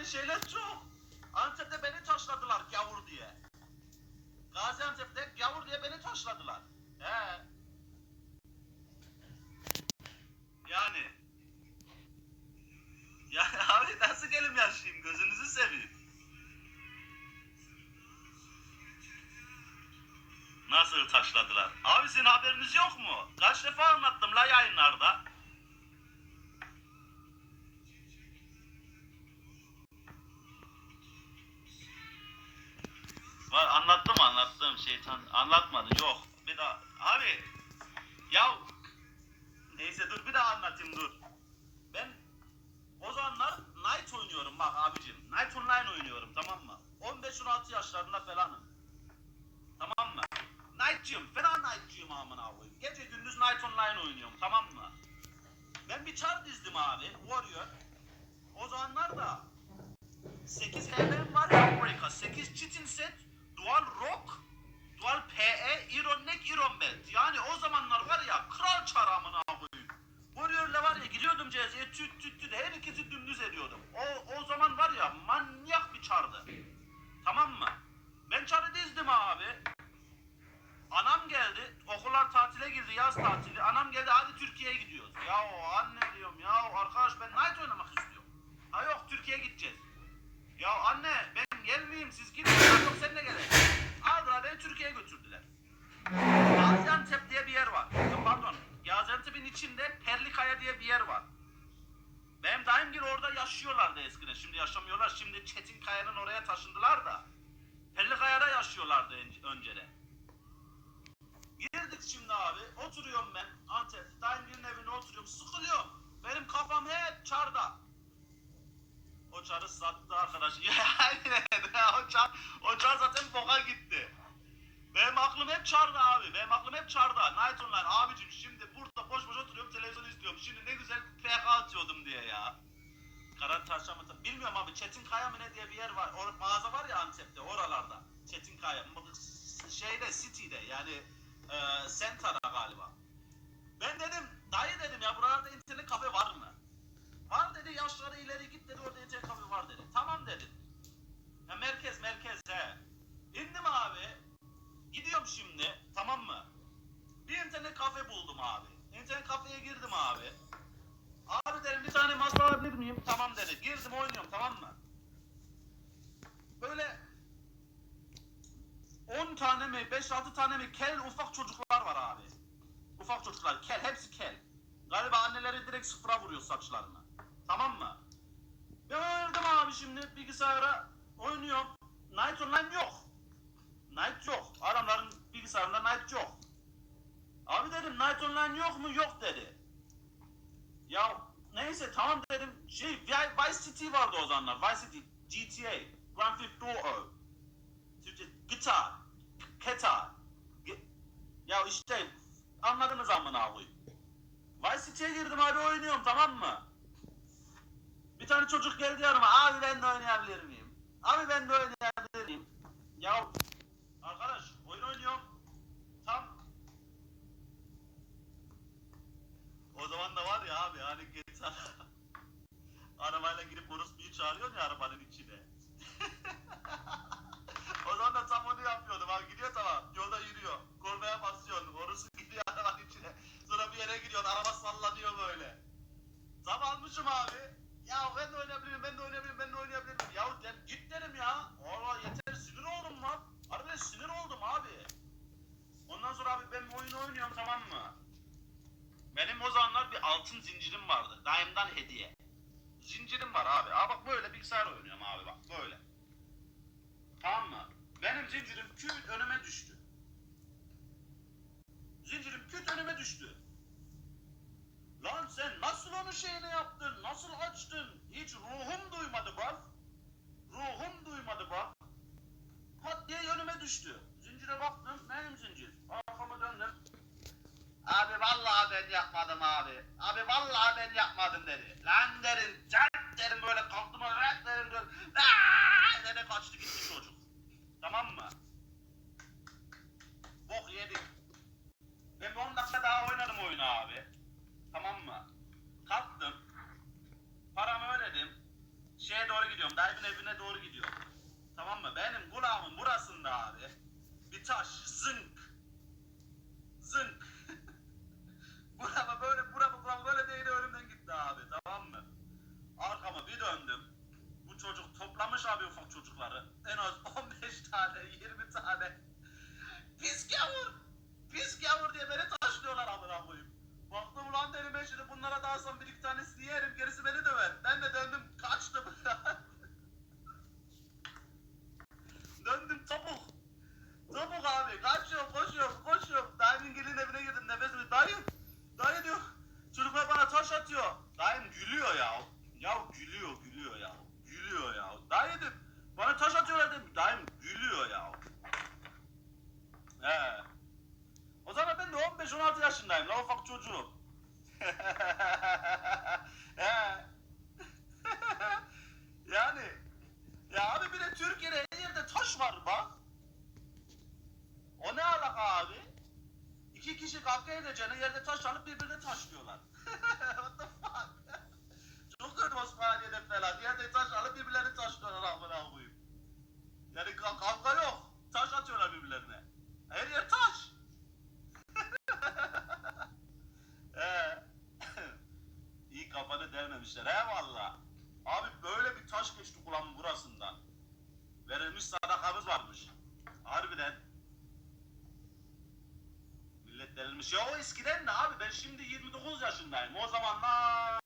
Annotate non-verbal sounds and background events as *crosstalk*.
öyle şeyler çok. Antep'te beni taşladılar gavur diye. Gaziantep'te gavur diye beni taşladılar. He. Yani. Ya *laughs* abi nasıl gelim yaşayayım gözünüzü seveyim. Nasıl taşladılar? Abi sizin haberiniz yok mu? Kaç defa anlattım la yayınlarda. Var anlattım anlattım şeytan anlatmadı yok. Bir daha abi ya neyse dur bir daha anlatayım dur. Ben o zamanlar Night oynuyorum bak abicim Night Online oynuyorum tamam mı? 15-16 yaşlarında falanım. Tamam mı? Night'cıyım fena Night'cıyım amına koyayım. Gece gündüz Night Online oynuyorum tamam mı? Ben bir çar dizdim abi Warrior. O zamanlar da 8 HM var ya Amerika. 8 chitin set, dual rock, dual PE, iron neck, iron belt. Yani o zamanlar var ya kral çaramına koyayım. Warrior'la var ya giriyordum CZ'ye tüt tüt tüt her ikisi dümdüz ediyordum. O, o zaman var ya manyak bir çardı. Tamam mı? Ben çarı dizdim abi. Anam geldi, okullar tatile girdi, yaz tatili. Anam geldi, hadi Türkiye'ye gidiyoruz. Ya anne diyorum ya arkadaş ben night oynamak istiyorum. Ha yok Türkiye'ye gideceğiz. Ya anne ben gelmeyeyim siz gidin yok sen de geleceksin. Aldılar beni Türkiye'ye götürdüler. Gaziantep diye bir yer var. Pardon Gaziantep'in içinde Perlikaya diye bir yer var. Benim dayımgil orada yaşıyorlardı eskiden. Şimdi yaşamıyorlar. Şimdi Çetinkaya'nın oraya taşındılar da. Perlikaya'da yaşıyorlardı ön- önceden. Girdik şimdi abi. Oturuyorum ben Antep. Dayımgilin evinde oturuyorum. Sıkılıyorum. Benim kafam hep çarda. O çarı sattı arkadaş. *laughs* Yani Bilmiyorum abi Çetinkaya mı ne diye bir yer var. Or mağaza var ya Antep'te oralarda. Çetinkaya. Şeyde City'de yani e, Center'da galiba. Ben dedim dayı dedim ya buralarda internet kafe var mı? Var dedi yaşları ileri git dedi orada internet kafe var dedi. Tamam dedim. Ya merkez merkez he. İndim abi. Gidiyorum şimdi tamam mı? Bir internet kafe buldum abi. İnternet kafeye girdim abi. Abi dedim bir tane masa miyim? Tamam dedi. Girdim oynuyorum tamam mı? Böyle 10 tane mi 5-6 tane mi kel ufak çocuklar var abi. Ufak çocuklar kel hepsi kel. Galiba anneleri direkt sıfıra vuruyor saçlarını. Tamam mı? Ben öldüm abi şimdi bilgisayara oynuyorum. Night Online yok. Night yok. Adamların bilgisayarında Night yok. Abi dedim Night Online yok mu? Yok dedi. Ya neyse tamam dedim. Şey Vi- Vice City vardı o zamanlar. Vice City, GTA, Grand Theft Auto. Türkçe Guitar, Ketar. Ge- Ya işte anladınız amına koyayım. Vice City'ye girdim abi oynuyorum tamam mı? Bir tane çocuk geldi yanıma. Abi ben de oynayabilir miyim? Abi ben de oynayabilir miyim? Ya arkadaş oyun oynuyorum. Tam o zaman da var ya abi hani GTA *laughs* arabayla girip orospuyu çağırıyorsun ya arabanın içine. o zaman da tam onu yapıyordum abi gidiyor tamam yolda yürüyor. Kornaya basıyorsun orası gidiyor arabanın içine. Sonra bir yere gidiyorsun araba sallanıyor böyle. Tam almışım abi. Ya ben de oynayabilirim, ben de oynayabilirim, ben de oynayabilirim. Ya de, git derim ya. Allah yeter sinir oldum lan. Harbiden sinir oldum abi. Ondan sonra abi ben oyunu oynuyorum tamam mı? Benim o zamanlar bir altın zincirim vardı. Daim'den hediye. Zincirim var abi. Aa bak böyle bilgisayar oynuyorum abi bak böyle. Tamam mı? Benim zincirim küt önüme düştü. Zincirim küt önüme düştü. Lan sen nasıl onu şeyini yaptın? Nasıl açtın? Hiç ruhum duymadı bak. Ruhum duymadı bak. Pat diye önüme düştü. Zincire baktım benim zincir. Arkamı döndüm. Abi vallahi ben yapmadım abi. Abi vallahi ben yapmadım dedi. Lan derim, çarp derim böyle kalktım olarak derim. Aaaa dedi kaçtı gitti çocuk. Tamam mı? Bok yedik. Ben bir 10 dakika daha oynadım oyunu abi. 20 tane. Pis gavur. Pis gavur diye beni taşlıyorlar amına koyayım. Baktım ulan dedim ben şimdi bunlara dağılsam bir iki tanesini yerim gerisi beni döver. Ben de döndüm kaçtım. *laughs* kavga edeceğine yerde taş alıp birbirine taşlıyorlar. *laughs* What the fuck? Çok kötü Osmaniye'de falan. Yerde taş alıp birbirlerini taşlıyorlar amına koyayım. Yani ka- kavga yok. Taş atıyorlar birbirlerine. Her yer taş. *laughs* He. *laughs* İyi kafanı delmemişler he valla. Abi böyle bir taş geçti kulağımın burasından. Verilmiş sadakamız varmış. Harbiden. Delirmiş. Ya o eskiden ne abi? Ben şimdi 29 yaşındayım. O zamanlar